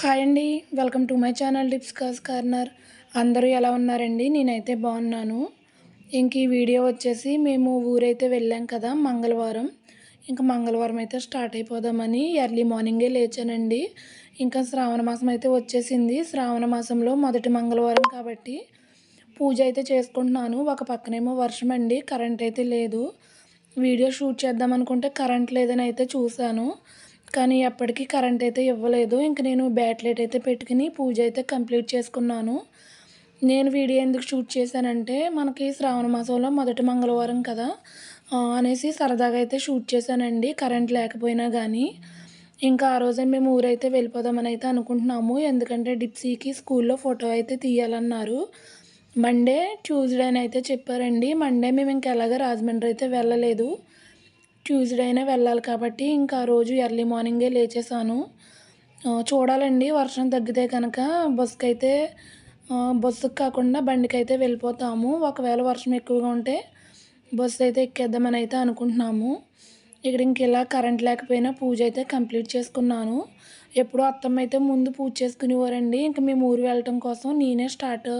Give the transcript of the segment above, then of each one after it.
Hi అండి welcome to my channel tips cos corner. అందరూ ఎలా ఉన్నారండి? నేనైతే బాగున్నాను. ఇంక ఈ వీడియో వచ్చేసి మేము ఊరైతే వెళ్ళాం కదా మంగళవారం. ఇంకా మంగళవారం అయితే స్టార్ట్ అయిపోదామని ఎర్లీ మార్నింగే లేచానండి. ఇంకా శ్రావణ మాసం అయితే వచ్చేసింది. శ్రావణ మాసంలో మొదటి మంగళవారం కాబట్టి పూజ అయితే చేసుకుంటున్నాను. ఒక పక్కనేమో వర్షం అండి కరెంట్ అయితే లేదు. వీడియో షూట్ చేద్దాం అనుకుంటే కరెంట్ లేదని అయితే చూశాను. కానీ ఎప్పటికీ కరెంట్ అయితే ఇవ్వలేదు. ఇంక నేను బ్యాట్లెట్ అయితే పెట్టుకుని పూజ అయితే కంప్లీట్ చేసుకున్నాను. నేను వీడియో ఎందుకు షూట్ చేశానంటే మనకి శ్రావణ మాసంలో మొదటి మంగళవారం కదా. అనేసి సరదాగా అయితే షూట్ చేశానండి. కరెంట్ లేకపోయినా కానీ ఇంకా ఆ రోజే మేము ఊరైతే వెళ్ళిపోదామని అయితే అనుకుంటున్నాము. ఎందుకంటే డిప్సీకి స్కూల్లో ఫోటో అయితే తీయాలన్నారు. మండే ట్యూస్డే అని అయితే చెప్పారండి. మండే మేము ఇంకా రాజమండ్రి అయితే వెళ్ళలేదు. ట్యూస్డే అయినా వెళ్ళాలి కాబట్టి ఇంకా ఆ రోజు ఎర్లీ మార్నింగే లేచేసాను చూడాలండి వర్షం తగ్గితే కనుక బస్సుకి అయితే బస్సుకు కాకుండా బండికి అయితే వెళ్ళిపోతాము. ఒకవేళ వర్షం ఎక్కువగా ఉంటే బస్సు అయితే ఎక్కేద్దామని అయితే అనుకుంటున్నాము. ఇక్కడ ఇంక ఇలా కరెంట్ లేకపోయినా పూజ అయితే కంప్లీట్ చేసుకున్నాను. ఎప్పుడో అత్తమ్మ అయితే ముందు పూజ చేసుకునేవారండి. ఇంకా మేము ఊరు వెళ్ళటం కోసం నేనే స్టార్ట్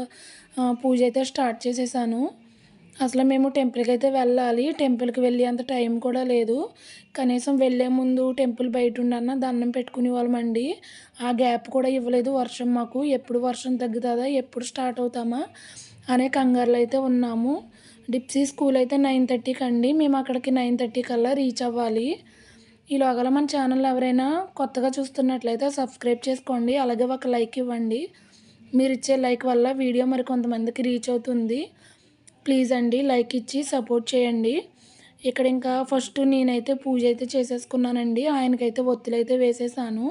పూజ అయితే స్టార్ట్ చేసేసాను. అసలు మేము టెంపుల్కి అయితే వెళ్ళాలి. టెంపుల్కి వెళ్ళే అంత టైం కూడా లేదు. కనీసం వెళ్ళే ముందు టెంపుల్ బయట ఉండన్న దండం పెట్టుకునే వాళ్ళమండి ఆ గ్యాప్ కూడా ఇవ్వలేదు వర్షం మాకు. ఎప్పుడు వర్షం తగ్గుతుందా? ఎప్పుడు స్టార్ట్ అవుతామా? అనే కంగారులో అయితే ఉన్నాము. డిప్సీ స్కూల్ అయితే నైన్ థర్టీకి అండి. మేము అక్కడికి నైన్ థర్టీ కల్లా రీచ్ అవ్వాలి. ఈలోగల మన ఛానల్ ఎవరైనా కొత్తగా చూస్తున్నట్లయితే సబ్స్క్రైబ్ చేసుకోండి. అలాగే ఒక లైక్ ఇవ్వండి. మీరు ఇచ్చే లైక్ వల్ల వీడియో మరి కొంతమందికి రీచ్ అవుతుంది. ప్లీజ్ అండి లైక్ ఇచ్చి సపోర్ట్ చేయండి. ఇక్కడ ఇంకా ఫస్ట్ నేనైతే పూజ అయితే చేసేసుకున్నానండి. ఆయనకైతే ఒత్తులు అయితే వేసేసాను.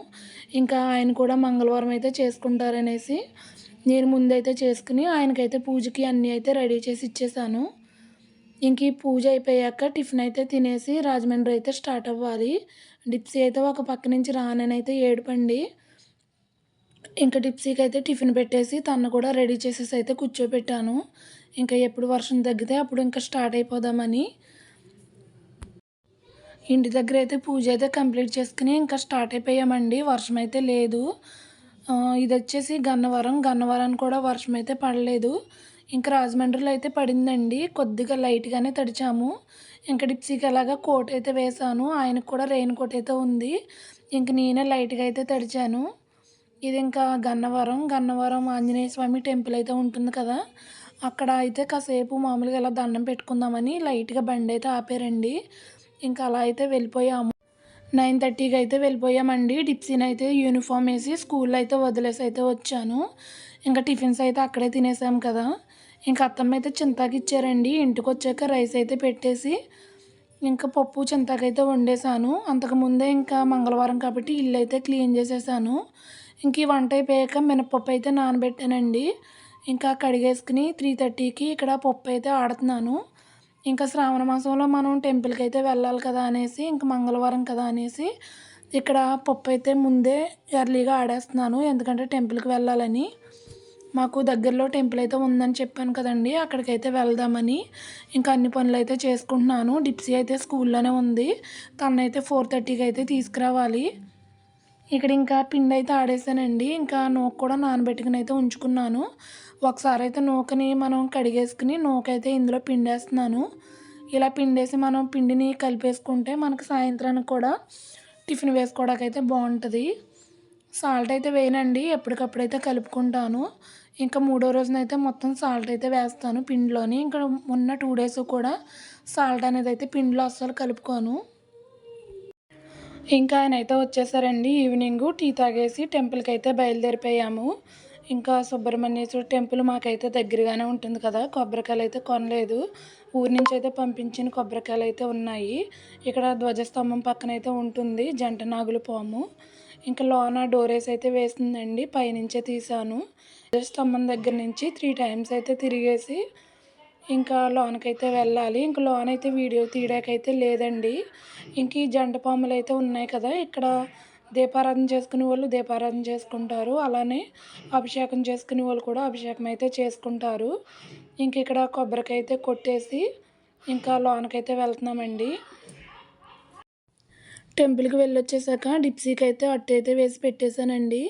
ఇంకా ఆయన కూడా మంగళవారం అయితే చేసుకుంటారనేసి నేను ముందైతే చేసుకుని ఆయనకైతే పూజకి అన్నీ అయితే రెడీ చేసి ఇచ్చేసాను. ఇంక ఈ పూజ అయిపోయాక టిఫిన్ అయితే తినేసి రాజమండ్రి అయితే స్టార్ట్ అవ్వాలి. డిప్సీ అయితే ఒక పక్క నుంచి రాననైతే ఏడుపండి. ఇంకా డిప్సీకి అయితే టిఫిన్ పెట్టేసి తను కూడా రెడీ చేసేసి అయితే కూర్చోబెట్టాను. ఇంకా ఎప్పుడు వర్షం తగ్గితే అప్పుడు ఇంకా స్టార్ట్ అయిపోదామని ఇంటి దగ్గర అయితే పూజ అయితే కంప్లీట్ చేసుకుని ఇంకా స్టార్ట్ అయిపోయామండి. వర్షం అయితే లేదు. ఇది వచ్చేసి గన్నవరం. గన్నవరం కూడా వర్షం అయితే పడలేదు. ఇంకా రాజమండ్రిలో అయితే పడిందండి. కొద్దిగా లైట్గానే తడిచాము. ఇంకా డిప్సీకి అలాగా కోట్ అయితే వేసాను ఆయనకు కూడా రెయిన్ కోట్ అయితే ఉంది. ఇంక నేనే లైట్గా అయితే తడిచాను. ఇది ఇంకా గన్నవరం. గన్నవరం ఆంజనేయ స్వామి టెంపుల్ అయితే ఉంటుంది కదా. అక్కడ అయితే కాసేపు మామూలుగా ఇలా దండం పెట్టుకుందామని లైట్గా బండి అయితే ఆపారండి. ఇంకా అలా అయితే వెళ్ళిపోయాము. నైన్ థర్టీకి అయితే వెళ్ళిపోయామండి. డిప్సీని అయితే యూనిఫామ్ వేసి స్కూల్లో అయితే వదిలేసి అయితే వచ్చాను. ఇంకా టిఫిన్స్ అయితే అక్కడే తినేసాం కదా. ఇంకా అత్తమ్మ అయితే చింతాకి ఇచ్చారండి. ఇంటికి వచ్చాక రైస్ అయితే పెట్టేసి ఇంకా పప్పు చింతాకైతే వండేసాను అంతకుముందే ఇంకా మంగళవారం కాబట్టి ఇల్లు అయితే క్లీన్ చేసేసాను. ఇంక ఈ వంట అయిపోయాక మినపప్పు అయితే నానబెట్టానండి. ఇంకా కడిగేసుకుని త్రీ థర్టీకి ఇక్కడ పప్పు అయితే ఆడుతున్నాను. ఇంకా శ్రావణ మాసంలో మనం టెంపుల్కి అయితే వెళ్ళాలి కదా అనేసి ఇంకా మంగళవారం కదా అనేసి ఇక్కడ పప్పు అయితే ముందే ఎర్లీగా ఆడేస్తున్నాను. ఎందుకంటే టెంపుల్కి వెళ్ళాలని. మాకు దగ్గరలో టెంపుల్ అయితే ఉందని చెప్పాను కదండి అక్కడికైతే వెళ్దామని. ఇంకా అన్ని పనులు అయితే చేసుకుంటున్నాను. డిప్సీ అయితే స్కూల్లోనే ఉంది. తనైతే ఫోర్ థర్టీకి అయితే తీసుకురావాలి. ఇక్కడ ఇంకా పిండి అయితే ఆడేసానండి. ఇంకా నోకు కూడా నానబెట్టుకుని అయితే ఉంచుకున్నాను. ఒకసారి అయితే నూకని మనం కడిగేసుకుని నూక అయితే ఇందులో పిండేస్తున్నాను. ఇలా పిండేసి మనం పిండిని కలిపేసుకుంటే మనకు సాయంత్రానికి కూడా టిఫిన్ వేసుకోవడానికి అయితే బాగుంటుంది. సాల్ట్ అయితే వేయనండి ఎప్పటికప్పుడైతే కలుపుకుంటాను. ఇంకా మూడో రోజునైతే మొత్తం సాల్ట్ అయితే వేస్తాను పిండిలోని. ఇంకా ఉన్న టూ డేస్ కూడా సాల్ట్ అనేది అయితే పిండిలో అస్సలు కలుపుకోను. ఇంకా ఆయన అయితే వచ్చేసారండి ఈవినింగ్ టీ తాగేసి టెంపుల్కి అయితే బయలుదేరిపోయాము. ఇంకా సుబ్రహ్మణ్యేశ్వర టెంపుల్ మాకైతే దగ్గరగానే ఉంటుంది కదా. కొబ్బరికాయలు అయితే కొనలేదు. ఊరి నుంచి అయితే పంపించిన కొబ్బరికాయలు అయితే ఉన్నాయి. ఇక్కడ ధ్వజస్తంభం పక్కన అయితే ఉంటుంది. జంట నాగుల పాము. ఇంకా లోన డోరేస్ అయితే వేసిందండి. పైనుంచే తీసాను ధ్వజస్తంభం దగ్గర నుంచి త్రీ టైమ్స్ అయితే తిరిగేసి ఇంకా లోనకైతే వెళ్ళాలి. ఇంకా లోన్ అయితే వీడియో తీయడానికైతే లేదండి. ఇంక ఈ జంట పాములు అయితే ఉన్నాయి కదా. ఇక్కడ దీపారాధన చేసుకునే వాళ్ళు దీపారాధన చేసుకుంటారు. అలానే అభిషేకం చేసుకునే వాళ్ళు కూడా అభిషేకం అయితే చేసుకుంటారు. ఇంక ఇక్కడ కొబ్బరికాయ అయితే కొట్టేసి ఇంకా లోనకైతే వెళ్తున్నామండి. టెంపుల్కి వెళ్ళొచ్చేసాక డిప్సీకి అయితే అట్టు అయితే వేసి పెట్టేశానండి.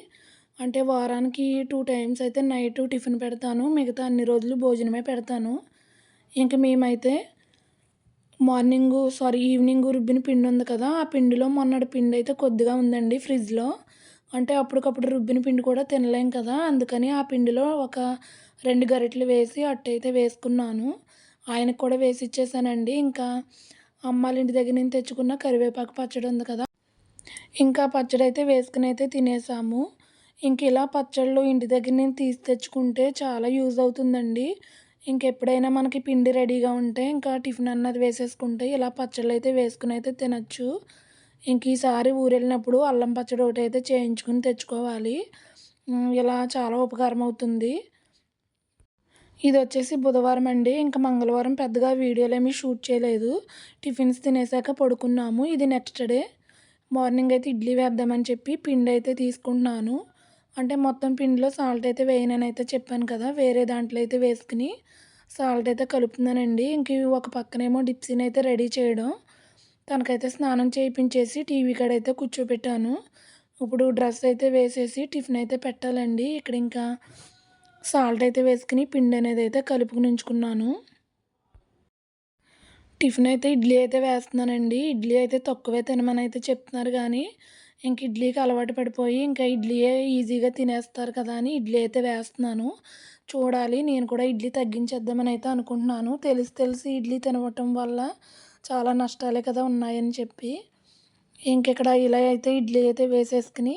అంటే వారానికి టూ టైమ్స్ అయితే నైట్ టిఫిన్ పెడతాను. మిగతా అన్ని రోజులు భోజనమే పెడతాను. ఇంక మేమైతే మార్నింగు సారీ ఈవినింగ్ రుబ్బిన పిండి ఉంది కదా ఆ పిండిలో మొన్నటి పిండి అయితే కొద్దిగా ఉందండి ఫ్రిడ్జ్లో. అంటే అప్పటికప్పుడు రుబ్బిన పిండి కూడా తినలేం కదా అందుకని ఆ పిండిలో ఒక రెండు గరిటెలు వేసి అట్టయితే వేసుకున్నాను. ఆయనకు కూడా వేసి ఇచ్చేసానండి. ఇంకా అమ్మాళ్ళ ఇంటి దగ్గర నుంచి తెచ్చుకున్న కరివేపాకు పచ్చడి ఉంది కదా ఇంకా పచ్చడి అయితే వేసుకుని అయితే తినేసాము. ఇంక ఇలా పచ్చళ్ళు ఇంటి దగ్గర నుంచి తీసి తెచ్చుకుంటే చాలా యూజ్ అవుతుందండి. ఇంకెప్పుడైనా మనకి పిండి రెడీగా ఉంటే ఇంకా టిఫిన్ అన్నది వేసేసుకుంటే ఇలా పచ్చళ్ళు అయితే వేసుకుని అయితే తినచ్చు. ఇంక ఈసారి ఊరు వెళ్ళినప్పుడు అల్లం పచ్చడి ఒకటి అయితే చేయించుకుని తెచ్చుకోవాలి. ఇలా చాలా ఉపకారం అవుతుంది. ఇది వచ్చేసి బుధవారం అండి. ఇంకా మంగళవారం పెద్దగా వీడియోలు ఏమీ షూట్ చేయలేదు. టిఫిన్స్ తినేసాక పడుకున్నాము. ఇది నెక్స్ట్ డే. మార్నింగ్ అయితే ఇడ్లీ వేద్దామని చెప్పి పిండి అయితే తీసుకుంటున్నాను. అంటే మొత్తం పిండిలో సాల్ట్ అయితే వేయనని అయితే చెప్పాను కదా వేరే దాంట్లో అయితే వేసుకుని సాల్ట్ అయితే కలుపుతున్నానండి. ఇంక ఒక పక్కనేమో డిప్సీని అయితే రెడీ చేయడం. తనకైతే స్నానం చేయించేసి టీవీ కాడ అయితే కూర్చోబెట్టాను. ఇప్పుడు డ్రెస్ అయితే వేసేసి టిఫిన్ అయితే పెట్టాలండి. ఇక్కడ ఇంకా సాల్ట్ అయితే వేసుకుని పిండి అనేది అయితే కలుపుకుని ఉంచుకున్నాను. టిఫిన్ అయితే ఇడ్లీ అయితే వేస్తున్నానండి. ఇడ్లీ అయితే తక్కువే తినమని అయితే చెప్తున్నారు కానీ ఇంక ఇడ్లీకి అలవాటు పడిపోయి ఇంకా ఇడ్లీయే ఈజీగా తినేస్తారు కదా అని ఇడ్లీ అయితే వేస్తున్నాను. చూడాలి నేను కూడా ఇడ్లీ తగ్గించేద్దామని అయితే అనుకుంటున్నాను. తెలిసి తెలిసి ఇడ్లీ తినవటం వల్ల చాలా నష్టాలే కదా ఉన్నాయని చెప్పి. ఇంకెక్కడ ఇలా అయితే ఇడ్లీ అయితే వేసేసుకుని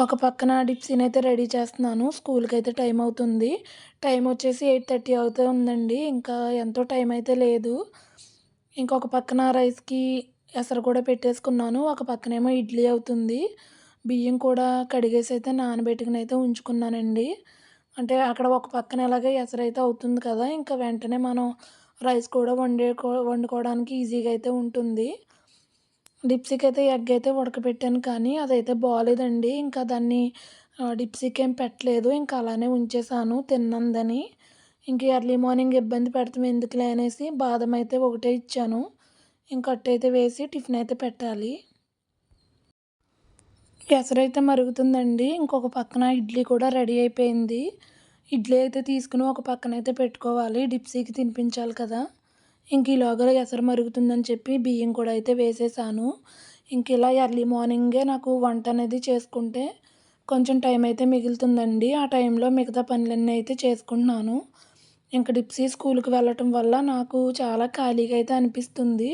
ఒక పక్కన డిప్సీని అయితే రెడీ చేస్తున్నాను. స్కూల్కి అయితే టైం అవుతుంది. టైం వచ్చేసి ఎయిట్ థర్టీ అవుతూ ఉందండి. ఇంకా ఎంతో టైం అయితే లేదు. ఇంకొక పక్కన రైస్కి ఎసరు కూడా పెట్టేసుకున్నాను ఒక పక్కనేమో ఇడ్లీ అవుతుంది. బియ్యం కూడా కడిగేసి అయితే నానబెట్టుకుని అయితే ఉంచుకున్నానండి. అంటే అక్కడ ఒక పక్కన ఎలాగే ఎసరైతే అవుతుంది కదా ఇంకా వెంటనే మనం రైస్ కూడా వండే వండుకోవడానికి ఈజీగా అయితే ఉంటుంది. డిప్సీకి అయితే ఎగ్ అయితే ఉడకబెట్టాను కానీ అదైతే బాగాలేదండి ఇంకా దాన్ని డిప్సీకి ఏం పెట్టలేదు. ఇంకా అలానే ఉంచేసాను తిన్నందని. ఇంక ఎర్లీ మార్నింగ్ ఇబ్బంది పెడతాం ఎందుకులే అనేసి బాదం అయితే ఒకటే ఇచ్చాను. ఇంకట్టయితే వేసి టిఫిన్ అయితే పెట్టాలి. ఎసరైతే మరుగుతుందండి. ఇంకొక పక్కన ఇడ్లీ కూడా రెడీ అయిపోయింది. ఇడ్లీ అయితే తీసుకుని ఒక పక్కన అయితే పెట్టుకోవాలి. డిప్సీకి తినిపించాలి కదా. ఇంక ఈలోగా ఎసరు మరుగుతుందని చెప్పి బియ్యం కూడా అయితే వేసేసాను. ఇంక ఇలా ఎర్లీ మార్నింగే నాకు వంట అనేది చేసుకుంటే కొంచెం టైం అయితే మిగులుతుందండి. ఆ టైంలో మిగతా పనులన్నీ అయితే చేసుకుంటున్నాను. ఇంకా డిప్సీ స్కూల్కి వెళ్ళటం వల్ల నాకు చాలా ఖాళీగా అయితే అనిపిస్తుంది.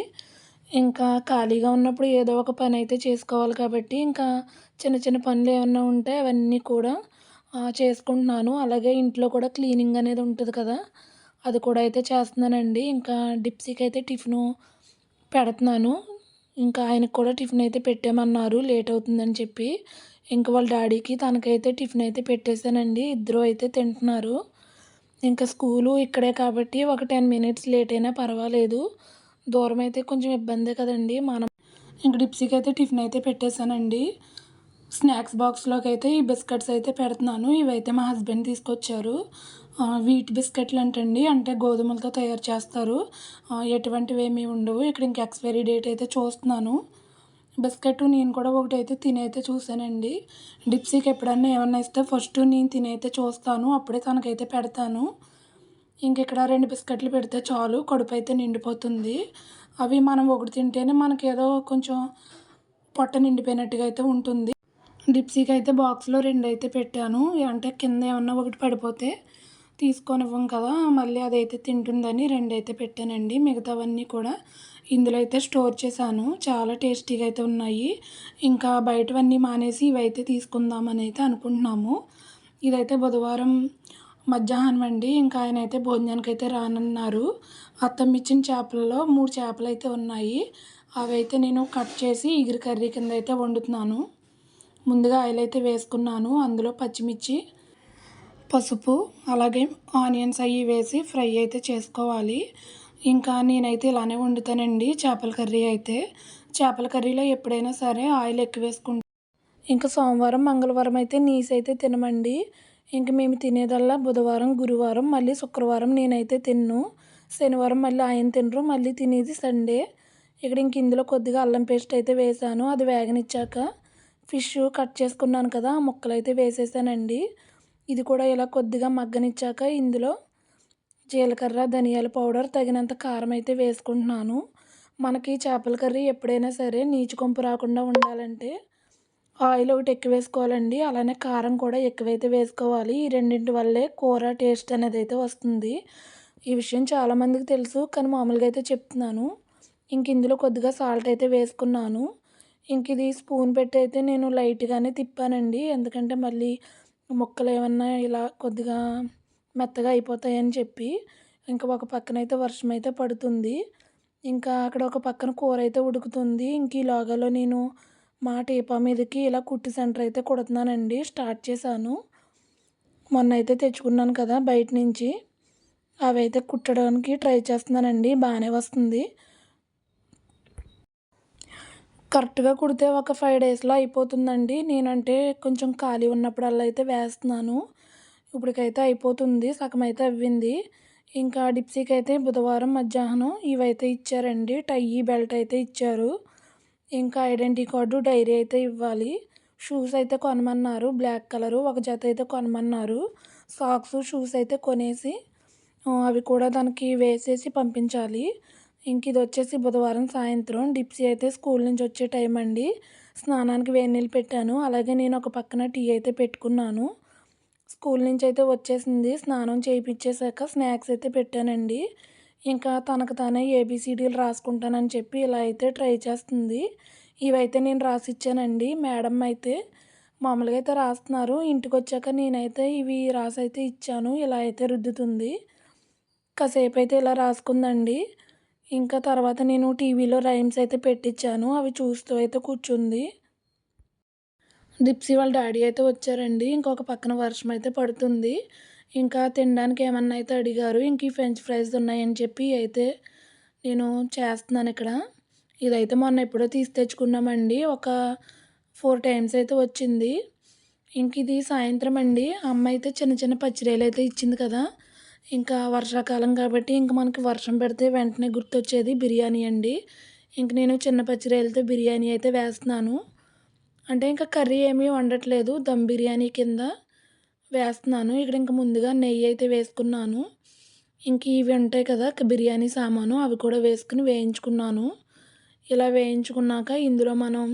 ఇంకా ఖాళీగా ఉన్నప్పుడు ఏదో ఒక పని అయితే చేసుకోవాలి కాబట్టి ఇంకా చిన్న చిన్న పనులు ఏమన్నా ఉంటే అవన్నీ కూడా చేసుకుంటున్నాను. అలాగే ఇంట్లో కూడా క్లీనింగ్ అనేది ఉంటుంది కదా అది కూడా అయితే చేస్తున్నానండి. ఇంకా డిప్సీకి అయితే టిఫిను పెడుతున్నాను. ఇంకా ఆయనకు కూడా టిఫిన్ అయితే పెట్టామన్నారు లేట్ అవుతుందని చెప్పి. ఇంకా వాళ్ళ డాడీకి తనకైతే టిఫిన్ అయితే పెట్టేశానండి. ఇద్దరు అయితే తింటున్నారు. ఇంకా స్కూలు ఇక్కడే కాబట్టి ఒక టెన్ మినిట్స్ లేట్ అయినా పర్వాలేదు. దూరం అయితే కొంచెం ఇబ్బందే కదండి. మనం ఇంకా డిప్సీకి అయితే టిఫిన్ అయితే పెట్టేశానండి. స్నాక్స్ బాక్స్లోకి అయితే ఈ బిస్కెట్స్ అయితే పెడుతున్నాను. ఇవైతే మా హస్బెండ్ తీసుకొచ్చారు. వీట్ బిస్కెట్లు అంటండి. అంటే గోధుమలతో తయారు చేస్తారు. ఎటువంటివి ఏమీ ఉండవు. ఇక్కడ ఇంక ఎక్స్పైరీ డేట్ అయితే చూస్తున్నాను. బిస్కెట్ నేను కూడా ఒకటి అయితే తినైతే చూసానండి డిప్సీకి ఎప్పుడన్నా ఏమన్నా ఇస్తే ఫస్ట్ నేను తినైతే చూస్తాను. అప్పుడే తనకైతే పెడతాను. ఇంక ఇక్కడ రెండు బిస్కెట్లు పెడితే చాలు కడుపు అయితే నిండిపోతుంది. అవి మనం ఒకటి తింటేనే మనకి ఏదో కొంచెం పొట్ట నిండిపోయినట్టుగా అయితే ఉంటుంది. డిప్సీకి అయితే బాక్స్లో రెండు అయితే పెట్టాను. అంటే కింద ఏమన్నా ఒకటి పడిపోతే తీసుకొని ఇవ్వం కదా మళ్ళీ అదైతే తింటుందని రెండు అయితే పెట్టానండి. మిగతావన్నీ కూడా ఇందులో అయితే స్టోర్ చేశాను. చాలా టేస్టీగా అయితే ఉన్నాయి. ఇంకా బయటవన్నీ మానేసి ఇవైతే తీసుకుందామని అయితే అనుకుంటున్నాము. ఇదైతే బుధవారం మధ్యాహ్నం అండి ఇంకా ఆయన అయితే భోజనానికి అయితే రానన్నారు. అత్తమ్మ ఇచ్చిన చేపలలో మూడు చేపలు అయితే ఉన్నాయి. అవి అయితే నేను కట్ చేసి ఇగురు కర్రీ కింద అయితే వండుతున్నాను. ముందుగా ఆయిల్ అయితే వేసుకున్నాను. అందులో పచ్చిమిర్చి పసుపు అలాగే ఆనియన్స్ అవి వేసి ఫ్రై అయితే చేసుకోవాలి. ఇంకా నేనైతే ఇలానే వండుతానండి చేపల కర్రీ అయితే. చేపల కర్రీలో ఎప్పుడైనా సరే ఆయిల్ ఎక్కువ వేసుకుంటాను ఇంకా సోమవారం మంగళవారం అయితే నీస్ అయితే తినమండి. ఇంక మేము తినేదల్లా బుధవారం గురువారం మళ్ళీ శుక్రవారం నేనైతే తిన్ను. శనివారం మళ్ళీ ఆయన తినరు మళ్ళీ తినేది సండే. ఇక్కడ ఇంక ఇందులో కొద్దిగా అల్లం పేస్ట్ అయితే వేసాను అది వేగనిచ్చాక. ఫిష్ కట్ చేసుకున్నాను కదా ఆ ముక్కలు అయితే వేసేసానండి. ఇది కూడా ఇలా కొద్దిగా మగ్గనిచ్చాక ఇందులో జీలకర్ర ధనియాల పౌడర్ తగినంత కారం అయితే వేసుకుంటున్నాను. మనకి చేపల కర్రీ ఎప్పుడైనా సరే నీచు కొంపు రాకుండా ఉండాలంటే ఆయిల్ ఒకటి ఎక్కువ వేసుకోవాలండి. అలానే కారం కూడా ఎక్కువైతే వేసుకోవాలి. ఈ రెండింటి వల్లే కూర టేస్ట్ అనేది అయితే వస్తుంది. ఈ విషయం చాలామందికి తెలుసు కానీ మామూలుగా అయితే చెప్తున్నాను. ఇంక ఇందులో కొద్దిగా సాల్ట్ అయితే వేసుకున్నాను. ఇంక ఇది స్పూన్ పెట్టి అయితే నేను లైట్గానే తిప్పానండి. ఎందుకంటే మళ్ళీ ముక్కలు ఏమన్నా ఇలా కొద్దిగా మెత్తగా అయిపోతాయని చెప్పి ఇంకా ఒక పక్కన అయితే వర్షం అయితే పడుతుంది. ఇంకా అక్కడ ఒక పక్కన కూర అయితే ఉడుకుతుంది. ఇంక ఈ లోగాలో నేను మా టీపా మీదకి ఇలా కుట్టి సెంటర్ అయితే కుడుతున్నానండి. స్టార్ట్ చేశాను. మొన్న అయితే తెచ్చుకున్నాను కదా బయట నుంచి. అవి అయితే కుట్టడానికి ట్రై చేస్తున్నానండి. బాగానే వస్తుంది. కరెక్ట్గా కుడితే ఒక ఫైవ్ డేస్లో అయిపోతుందండి. నేనంటే కొంచెం ఖాళీ ఉన్నప్పుడల్లా అయితే వేస్తున్నాను. ఇప్పటికైతే అయిపోతుంది సగం అయితే అవ్వింది. ఇంకా డిప్సీకి అయితే బుధవారం మధ్యాహ్నం ఇవైతే ఇచ్చారండి. టై బెల్ట్ అయితే ఇచ్చారు. ఇంకా ఐడెంటిటీ కార్డు డైరీ అయితే ఇవ్వాలి. షూస్ అయితే కొనమన్నారు. బ్లాక్ కలరు ఒక జత అయితే కొనమన్నారు. సాక్స్ షూస్ అయితే కొనేసి అవి కూడా దానికి వేసేసి పంపించాలి. ఇంక ఇది వచ్చేసి బుధవారం సాయంత్రం. డిప్సీ అయితే స్కూల్ నుంచి వచ్చే టైం అండి. స్నానానికి వేడి నీళ్ళు పెట్టాను. అలాగే నేను ఒక పక్కన టీ అయితే పెట్టుకున్నాను. స్కూల్ నుంచి అయితే వచ్చేసింది. స్నానం చేయించేసాక స్నాక్స్ అయితే పెట్టానండి. ఇంకా తనకు తానే ఏబిసిడీలు రాసుకుంటానని చెప్పి ఇలా అయితే ట్రై చేస్తుంది. ఇవైతే నేను రాసిచ్చానండి. మేడం అయితే మామూలుగా అయితే రాస్తున్నారు. ఇంటికి వచ్చాక నేనైతే ఇవి రాసి అయితే ఇచ్చాను. ఇలా అయితే రుద్దుతుంది. కాసేపు అయితే ఇలా రాసుకుందండి. ఇంకా తర్వాత నేను టీవీలో రైమ్స్ అయితే పెట్టించాను. అవి చూస్తూ అయితే కూర్చుంది. డిప్సీ వాళ్ళ డాడీ అయితే వచ్చారండి. ఇంకొక పక్కన వర్షం అయితే పడుతుంది. ఇంకా తినడానికి ఏమన్నా అయితే అడిగారు. ఇంక ఈ ఫ్రెంచ్ ఫ్రైస్ ఉన్నాయని చెప్పి అయితే నేను చేస్తున్నాను ఇక్కడ. ఇదైతే మొన్న ఎప్పుడో తీసి తెచ్చుకున్నామండి. ఒక ఫోర్ టైమ్స్ అయితే వచ్చింది. ఇంక ఇది సాయంత్రం అండి. అమ్మ అయితే చిన్న చిన్న పచ్చిరేలు అయితే ఇచ్చింది కదా. ఇంకా వర్షాకాలం కాబట్టి ఇంక మనకి వర్షం పెడితే వెంటనే గుర్తొచ్చేది బిర్యానీ అండి. ఇంక నేను చిన్న పచ్చిరాయలతో బిర్యానీ అయితే వేస్తున్నాను. అంటే ఇంకా కర్రీ ఏమీ వండట్లేదు దమ్ బిర్యానీ కింద వేస్తున్నాను. ఇక్కడ ఇంకా ముందుగా నెయ్యి అయితే వేసుకున్నాను. ఇంక ఇవి ఉంటాయి కదా బిర్యానీ సామాను అవి కూడా వేసుకుని వేయించుకున్నాను. ఇలా వేయించుకున్నాక ఇందులో మనం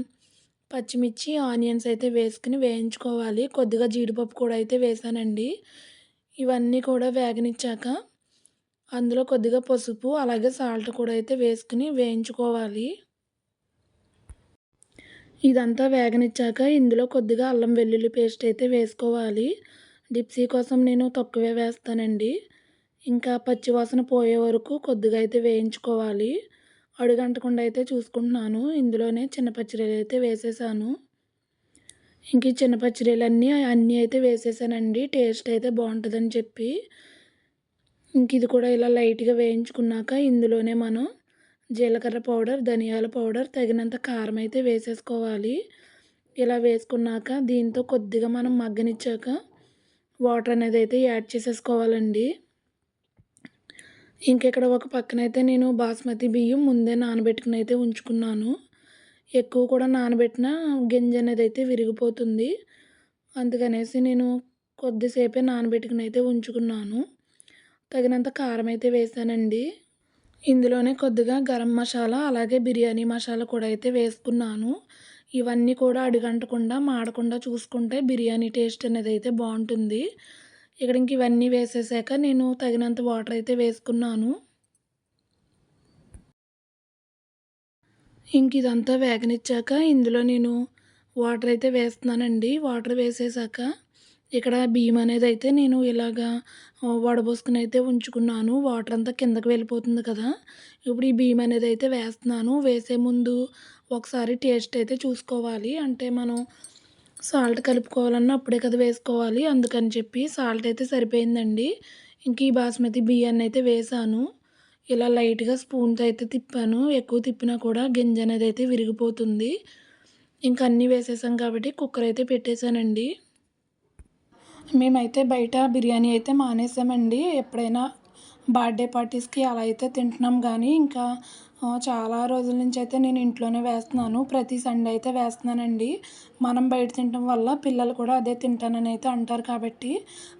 పచ్చిమిర్చి ఆనియన్స్ అయితే వేసుకుని వేయించుకోవాలి. కొద్దిగా జీడిపప్పు కూడా అయితే వేసానండి. ఇవన్నీ కూడా వేగనిచ్చాక అందులో కొద్దిగా పసుపు అలాగే సాల్ట్ కూడా అయితే వేసుకుని వేయించుకోవాలి. ఇదంతా వేగనిచ్చాక ఇందులో కొద్దిగా అల్లం వెల్లుల్లి పేస్ట్ అయితే వేసుకోవాలి. డిప్సీ కోసం నేను తక్కువే వేస్తానండి. ఇంకా పచ్చివాసన పోయే వరకు కొద్దిగా అయితే వేయించుకోవాలి. అడుగంటకుండా అయితే చూసుకుంటున్నాను. ఇందులోనే చిన్న పచ్చిరీలు అయితే వేసేసాను. ఇంక ఈ చిన్న పచ్చిరీలన్నీ అన్నీ అయితే వేసేసానండి. టేస్ట్ అయితే బాగుంటుందని చెప్పి. ఇంక ఇది కూడా ఇలా లైట్గా వేయించుకున్నాక ఇందులోనే మనం జీలకర్ర పౌడర్ ధనియాల పౌడర్ తగినంత కారం అయితే వేసేసుకోవాలి. ఇలా వేసుకున్నాక దీంతో కొద్దిగా మనం మగ్గనిచ్చాక వాటర్ అనేది అయితే యాడ్ చేసేసుకోవాలండి. ఇంకెక్కడ ఒక పక్కనైతే నేను బాస్మతి బియ్యం ముందే నానబెట్టుకుని అయితే ఉంచుకున్నాను. ఎక్కువ కూడా నానబెట్టిన గింజ అనేది అయితే విరిగిపోతుంది. అందుకనేసి నేను కొద్దిసేపే నానబెట్టుకుని అయితే ఉంచుకున్నాను. తగినంత కారం అయితే వేసానండి. ఇందులోనే కొద్దిగా గరం మసాలా అలాగే బిర్యానీ మసాలా కూడా అయితే వేసుకున్నాను. ఇవన్నీ కూడా అడుగంటకుండా మాడకుండా చూసుకుంటే బిర్యానీ టేస్ట్ అనేది అయితే బాగుంటుంది. ఇక్కడ ఇంక ఇవన్నీ వేసేసాక నేను తగినంత వాటర్ అయితే వేసుకున్నాను. ఇంక ఇదంతా వేగనిచ్చాక ఇందులో నేను వాటర్ అయితే వేస్తున్నానండి. వాటర్ వేసేసాక ఇక్కడ బియ్యం అనేది అయితే నేను ఇలాగా వడబోసుకుని అయితే ఉంచుకున్నాను. వాటర్ అంతా కిందకి వెళ్ళిపోతుంది కదా. ఇప్పుడు ఈ బియ్యం అనేది అయితే వేస్తున్నాను. వేసే ముందు ఒకసారి టేస్ట్ అయితే చూసుకోవాలి. అంటే మనం సాల్ట్ కలుపుకోవాలన్నా అప్పుడే కదా వేసుకోవాలి. అందుకని చెప్పి సాల్ట్ అయితే సరిపోయిందండి. ఇంక ఈ బాస్మతి బియ్యాన్ని అయితే వేసాను. ఇలా లైట్గా స్పూన్తో అయితే తిప్పాను. ఎక్కువ తిప్పినా కూడా గింజ అనేది అయితే విరిగిపోతుంది. ఇంకా అన్నీ వేసేసాం కాబట్టి కుక్కర్ అయితే పెట్టేశానండి. మేమైతే బయట బిర్యానీ అయితే మానేసామండి. ఎప్పుడైనా బర్త్డే పార్టీస్కి అలా అయితే తింటున్నాం కానీ ఇంకా చాలా రోజుల నుంచి అయితే నేను ఇంట్లోనే వేస్తున్నాను. ప్రతి సండే అయితే వేస్తున్నానండి. మనం బయట తినడం వల్ల పిల్లలు కూడా అదే తింటానని అయితే అంటారు కాబట్టి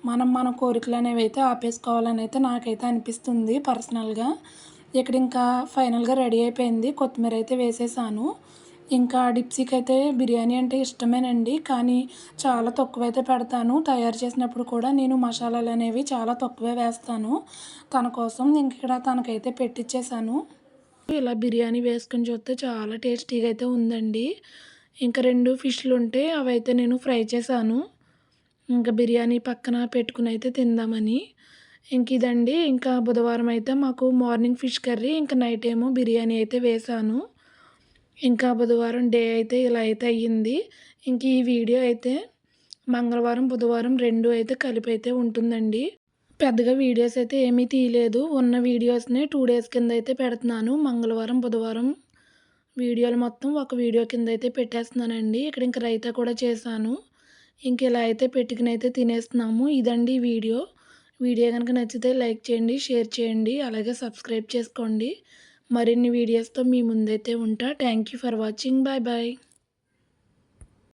మనం మన కోరికలు అనేవి అయితే ఆపేసుకోవాలని అయితే నాకైతే అనిపిస్తుంది పర్సనల్గా. ఇక్కడ ఇంకా ఫైనల్గా రెడీ అయిపోయింది. కొత్తిమీర అయితే వేసేసాను. ఇంకా డిప్సీకి అయితే బిర్యానీ అంటే ఇష్టమేనండి. కానీ చాలా తక్కువైతే పెడతాను. తయారు చేసినప్పుడు కూడా నేను మసాలాలు అనేవి చాలా తక్కువే వేస్తాను. తన కోసం ఇంక ఇక్కడ తనకైతే పెట్టించేసాను ఇలా బిర్యానీ వేసుకొని చూస్తే చాలా టేస్టీగా అయితే ఉందండి. ఇంకా రెండు ఫిష్లు ఉంటే అవి అయితే నేను ఫ్రై చేశాను. ఇంకా బిర్యానీ పక్కన పెట్టుకుని అయితే తిందామని. ఇంక ఇదండి. ఇంకా బుధవారం అయితే మాకు మార్నింగ్ ఫిష్ కర్రీ ఇంకా నైట్ ఏమో బిర్యానీ అయితే వేశాను. ఇంకా బుధవారం డే అయితే ఇలా అయితే అయ్యింది. ఇంక ఈ వీడియో అయితే మంగళవారం బుధవారం రెండు అయితే కలిపి అయితే ఉంటుందండి. పెద్దగా వీడియోస్ అయితే ఏమీ తీయలేదు. ఉన్న వీడియోస్ని టూ డేస్ కింద అయితే పెడుతున్నాను. మంగళవారం బుధవారం వీడియోలు మొత్తం ఒక వీడియో కింద అయితే పెట్టేస్తున్నానండి. ఇక్కడ ఇంక రైతా కూడా చేశాను. ఇంక ఇలా అయితే పెట్టుకుని అయితే తినేస్తున్నాము. ఇదండి వీడియో. వీడియో కనుక నచ్చితే లైక్ చేయండి షేర్ చేయండి అలాగే సబ్స్క్రైబ్ చేసుకోండి. మరిన్ని వీడియోస్తో మీ ముందైతే ఉంటా. Thank you for watching. Bye bye.